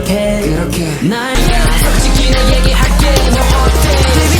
그렇게. 그렇게. 날 솔직히 내 얘기할게. 너 어때?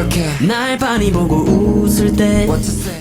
네 그렇게 날 빤히 보고 웃을 때 What to say